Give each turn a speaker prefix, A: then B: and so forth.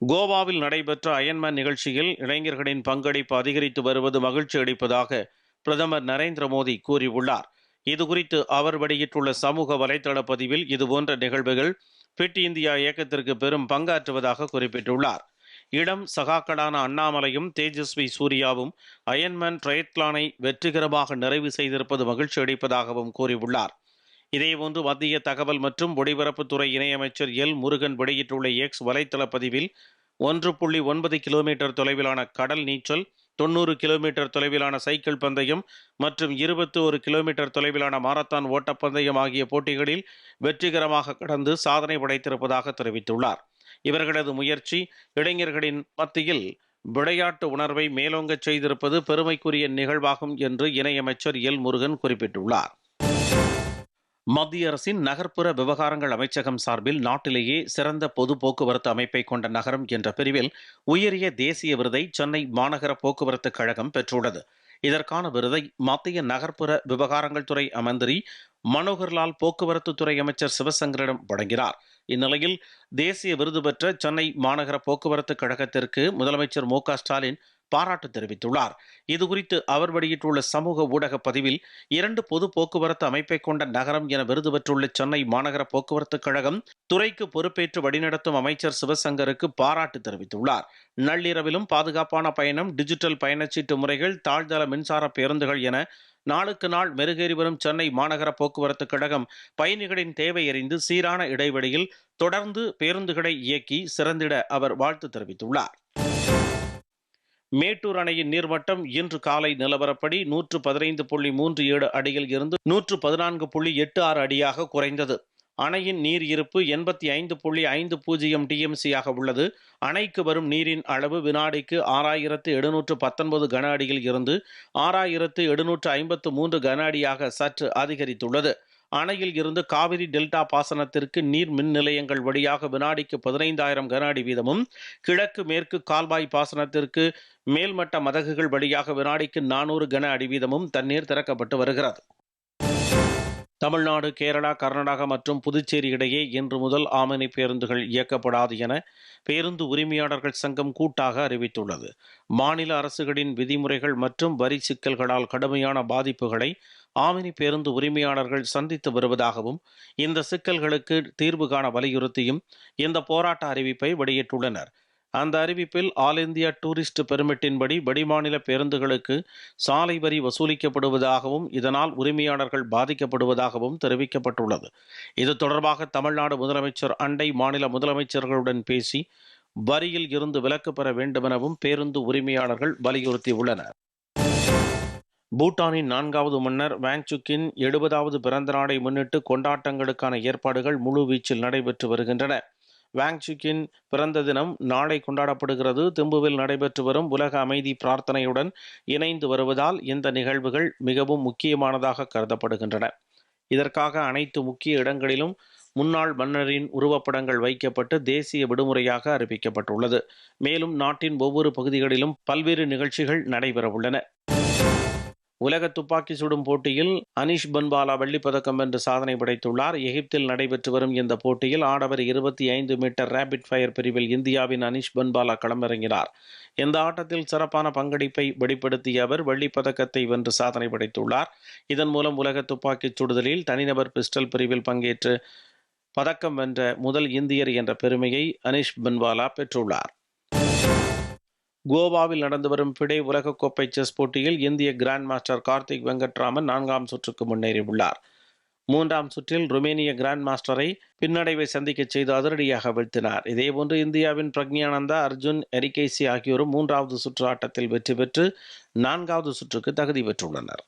A: கோவாவில் நடைபெற்ற அயன்மேன் நிகழ்ச்சியில் இளைஞர்களின் பங்களிப்பு அதிகரித்து வருவது மகிழ்ச்சி அளிப்பதாக பிரதமர் நரேந்திர மோடி கூறியுள்ளார். இதுகுறித்து அவர் வெளியிட்டுள்ள சமூக வலைதள பதிவில் இதுபோன்ற நிகழ்வுகள் ஃபிட் இந்தியா இயக்கத்திற்கு பெரும் பங்காற்றுவதாக குறிப்பிட்டுள்ளார். இடம் சகாக்களான அண்ணாமலையும் தேஜஸ்வி சூர்யாவும் அயன்மேன் ட்ரையத்லானை வெற்றிகரமாக நிறைவு செய்திருப்பது மகிழ்ச்சி அளிப்பதாகவும் கூறியுள்ளார். இதேபோன்று மத்திய தகவல் மற்றும் ஒளிபரப்புத்துறை இணையமைச்சர் எல். முருகன் வெளியிட்டுள்ள எக்ஸ் வலைத்தள பதிவில் ஒன்று புள்ளி ஒன்பது கிலோமீட்டர் தொலைவிலான கடல் நீச்சல் தொண்ணூறு கிலோமீட்டர் தொலைவிலான சைக்கிள் பந்தயம் மற்றும் இருபத்தி ஒரு கிலோமீட்டர் தொலைவிலான மாரத்தான் ஓட்டப்பந்தயம் ஆகிய போட்டிகளில் வெற்றிகரமாக கடந்து சாதனை படைத்திருப்பதாக தெரிவித்துள்ளார். இவர்களது முயற்சி இளைஞர்களின் மத்தியில் விளையாட்டு உணர்வை மேலோங்கச் செய்திருப்பது பெருமைக்குரிய நிகழ்வாகும் என்று இணையமைச்சர் எல். முருகன் குறிப்பிட்டுள்ளார். மத்திய அரசின் நகர்ப்புற விவகாரங்கள் அமைச்சகம் சார்பில் நாட்டிலேயே சிறந்த பொது போக்குவரத்து அமைப்பை கொண்ட நகரம் என்ற பிரிவில் உயரிய தேசிய விருதை சென்னை மாநகர போக்குவரத்து கழகம் பெற்றுள்ளது. இதற்கான விருதை மத்திய நகர்ப்புற விவகாரங்கள் துறை மந்திரி மனோகர்லால் போக்குவரத்து துறை அமைச்சர் சிவசங்கரிடம் வழங்கினார். இந்நிலையில் தேசிய விருது பெற்ற சென்னை மாநகர போக்குவரத்து கழகத்திற்கு முதலமைச்சர் மு ஸ்டாலின் பாராட்டு தெரிவித்துள்ளார். இதுகுறித்து அவர் வெளியிட்டுள்ள சமூக ஊடக பதிவில் இரண்டு பொது போக்குவரத்து அமைப்பை கொண்ட நகரம் என விருது பெற்றுள்ள சென்னை மாநகர போக்குவரத்து கழகம் துறைக்கு பொறுப்பேற்று வழிநடத்தும் அமைச்சர் சிவசங்கருக்கு பாராட்டு தெரிவித்துள்ளார். நள்ளிரவிலும் பாதுகாப்பான பயணம் டிஜிட்டல் பயணச்சீட்டு முறைகள் தாழ்தள மின்சார பேருந்துகள் என நாளுக்கு நாள் மெருகேறி வரும் சென்னை மாநகர போக்குவரத்து கழகம் பயணிகளின் தேவை அறிந்து சீரான இடைவெளியில் தொடர்ந்து பேருந்துகளை இயக்கி சிறந்திட அவர் வாழ்த்து தெரிவித்துள்ளார். மேட்டூர் அணையின் நீர்மட்டம் இன்று காலை நிலவரப்படி நூற்று பதினைந்து புள்ளி மூன்று ஏழு அடியில் இருந்து நூற்று பதினான்கு புள்ளி எட்டு ஆறு அடியாக குறைந்தது. அணையின் நீர் இருப்பு எண்பத்தி ஐந்து புள்ளி ஐந்து பூஜ்ஜியம் டிஎம்சியாக உள்ளது. அணைக்கு வரும் நீரின் அளவு வினாடிக்கு ஆறாயிரத்து எழுநூற்று பத்தொன்பது கன அடியில் இருந்து ஆறாயிரத்து எழுநூற்று ஐம்பத்து மூன்று கன அடியாக சற்று அதிகரித்துள்ளது. அணையில் இருந்து காவிரி டெல்டா பாசனத்திற்கு நீர் மின் நிலையங்கள் வழியாக வினாடிக்கு பதினைந்தாயிரம் கன அடி வீதமும் கிழக்கு மேற்கு கால்வாய் பாசனத்திற்கு மேல்மட்ட மதகுகள் வழியாக வினாடிக்கு நானூறு கன அடி வீதமும் தண்ணீர் திறக்கப்பட்டு வருகிறது. தமிழ்நாடு கேரளா கர்நாடகா மற்றும் புதுச்சேரி இடையே இன்று முதல் ஆமணி பேருந்துகள் இயக்கப்படாது என பேருந்து உரிமையாளர்கள் சங்கம் கூட்டாக அறிவித்துள்ளது. மாநில அரசுகளின் விதிமுறைகள் மற்றும் வரி சிக்கல்களால் கடுமையான பாதிப்புகளை ஆமினி பேருந்து உரிமையாளர்கள் சந்தித்து வருவதாகவும் இந்த சிக்கல்களுக்கு தீர்வு காண வலியுறுத்தியும் இந்த போராட்ட அறிவிப்பை வெளியிட்டுள்ளனர். அந்த அறிவிப்பில் ஆல் இந்தியா டூரிஸ்ட் பெர்மிட்டின்படி வெளிமாநில பேருந்துகளுக்கு சாலை வரி வசூலிக்கப்படுவதாகவும் இதனால் உரிமையாளர்கள் பாதிக்கப்படுவதாகவும் தெரிவிக்கப்பட்டுள்ளது. இது தொடர்பாக தமிழ்நாடு முதலமைச்சர் அண்டை மாநில முதலமைச்சர்களுடன் பேசி வரியில் இருந்து விலக்கு பெற வேண்டுமெனவும் பேருந்து உரிமையாளர்கள் வலியுறுத்தியுள்ளனர். பூட்டானின் நான்காவது மன்னர் வாங்சுக்கின் எழுபதாவது பிறந்த நாளை முன்னிட்டு கொண்டாட்டங்களுக்கான ஏற்பாடுகள் முழுவீச்சில் நடைபெற்று வருகின்றன. வாங்சுக்கின் பிறந்த தினம் நாளை கொண்டாடப்படுகிறது. திம்புவில் நடைபெற்று வரும் உலக அமைதி பிரார்த்தனையுடன் இணைந்து வருவதால் இந்த நிகழ்வுகள் மிகவும் முக்கியமானதாக கருதப்படுகின்றன. இதற்காக அனைத்து முக்கிய இடங்களிலும் முன்னாள் மன்னரின் உருவப்படங்கள் வைக்கப்பட்டு தேசிய விடுமுறையாக அறிவிக்கப்பட்டுள்ளது. மேலும் நாட்டின் ஒவ்வொரு பகுதிகளிலும் பல்வேறு நிகழ்ச்சிகள் நடைபெறவுள்ளன. உலக துப்பாக்கி சுடும் போட்டியில் அனிஷ் பன்பாலா வெள்ளிப்பதக்கம் வென்று சாதனை படைத்துள்ளார். எகிப்தில் நடைபெற்று வரும் இந்த போட்டியில் ஆடவர் இருபத்தி ஐந்து மீட்டர் ரேபிட் ஃபயர் பிரிவில் இந்தியாவின் அனிஷ் பன்பாலா களமிறங்கினார். இந்த ஆட்டத்தில் சிறப்பான பங்களிப்பை வெளிப்படுத்திய அவர் வெள்ளிப்பதக்கத்தை வென்று சாதனை படைத்துள்ளார். இதன் மூலம் உலக துப்பாக்கி சுடுதலில் தனிநபர் பிஸ்டல் பிரிவில் பங்கேற்று பதக்கம் வென்ற முதல் இந்தியர் என்ற பெருமையை அனிஷ் பன்வாலா பெற்றுள்ளார். கோவாவில் நடந்து வரும் பிடே உலகக்கோப்பை செஸ் போட்டியில் இந்திய கிராண்ட் மாஸ்டர் கார்த்திக் வெங்கட்ராமன் நான்காம் சுற்றுக்கு முன்னேறியுள்ளார். மூன்றாம் சுற்றில் ருமேனிய கிராண்ட் மாஸ்டரை பின்னடைவை சந்திக்க செய்து அதிரடியாக வீழ்த்தினார். இதேபோன்று இந்தியாவின் பிரக்ஞானந்தா அர்ஜுன் எரிகேசி ஆகியோரும் மூன்றாவது சுற்று ஆட்டத்தில் வெற்றி பெற்று நான்காவது சுற்றுக்கு தகுதி பெற்றுள்ளனர்.